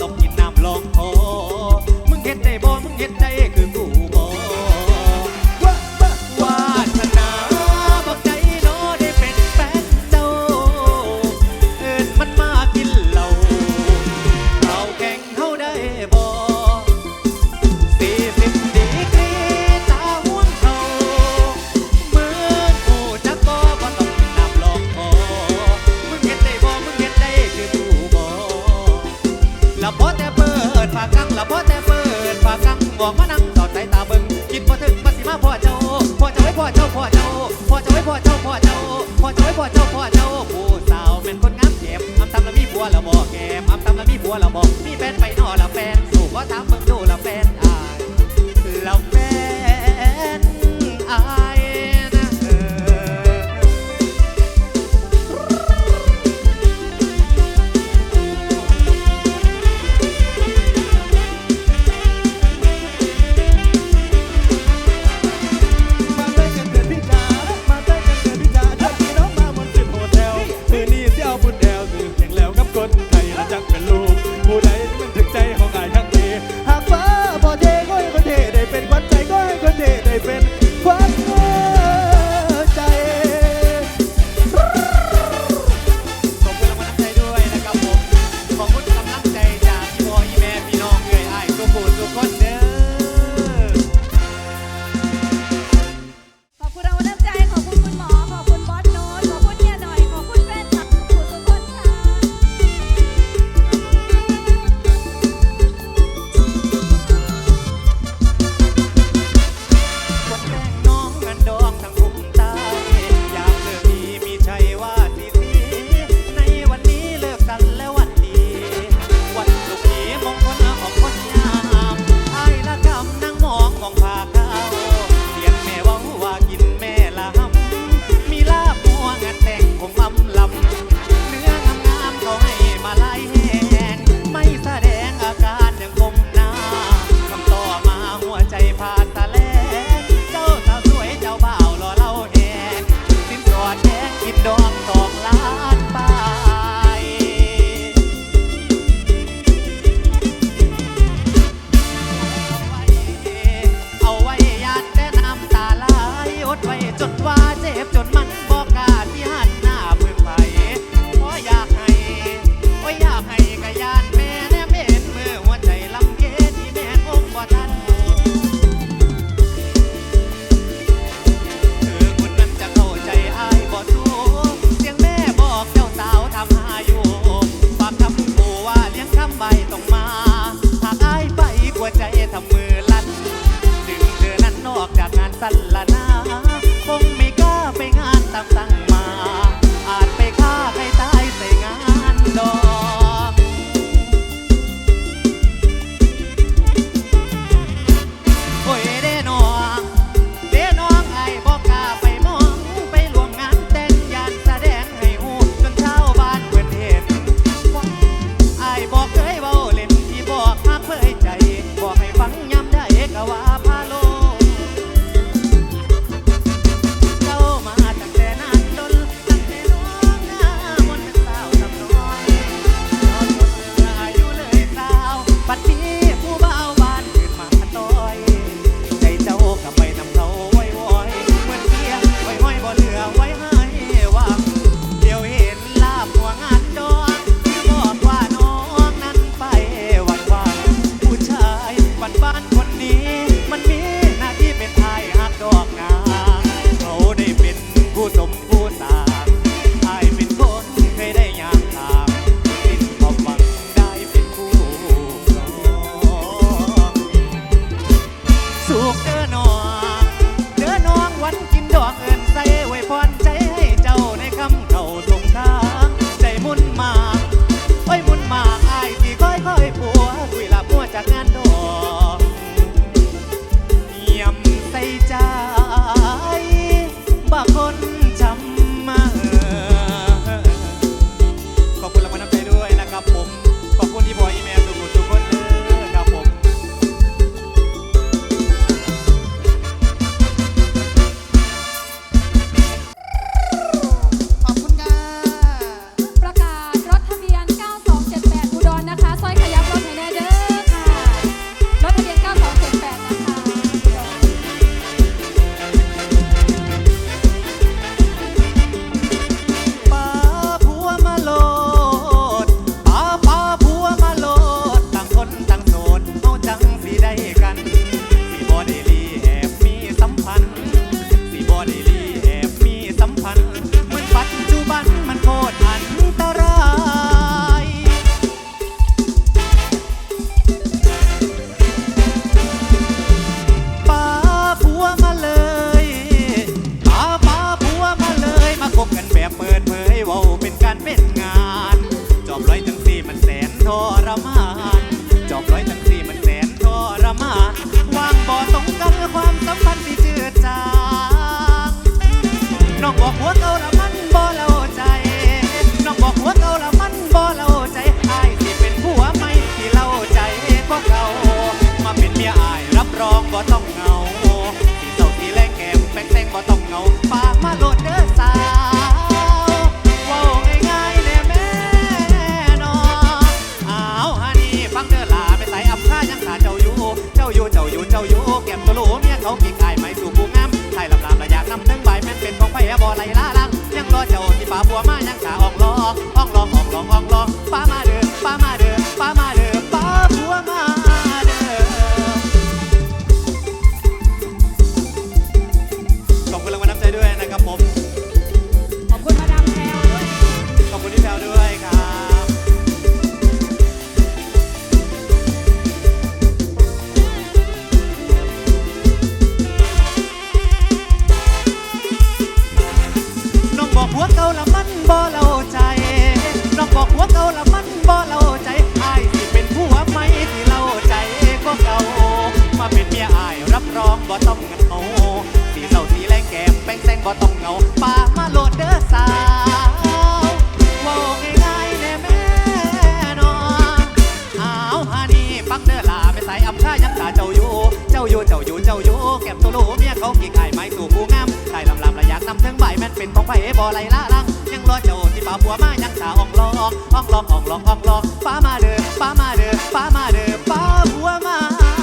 ต้องกินน้ำลอง สิมาพ่อเจ้าพ่อเจ้าไว้พ่อเจ้าพ่อเจ้าพ่อเจ้าไว้พ่อเจ้าพ่อเจ้าพ่อเจ้าไว้พ่อเจ้าพ่อเจ้าผู้สาวเป็นคนงามเก็บอำตำละมีผัวละบ่แก้มอำตำละมีผัวละบ่มีแฟนไปนอละแฟนสู่บ่ถามเบิ่งดูละแฟนอายละแฟนอาย Oh. ส่ละลังยังรอเจ้าที่ป่าบัวมายังสาาเจ้าอยู่ เจ้าอยู่ เจ้าอยู่ เจ้าอยู่แก็บตัวลูเมียเขากี่ไก่ไม้สู่ผู้งามตายลำลำระยากนำถึงใบแม่นเป็นของไผ่บ่อไรละลังยังรอเจ้าที่ป่าบัวมายังสาอ่องลองอ่องลองอ่องลองอ่องลองป้ามาเด้อป้ามาเด้อป้ามาเด้อป้าบัวมา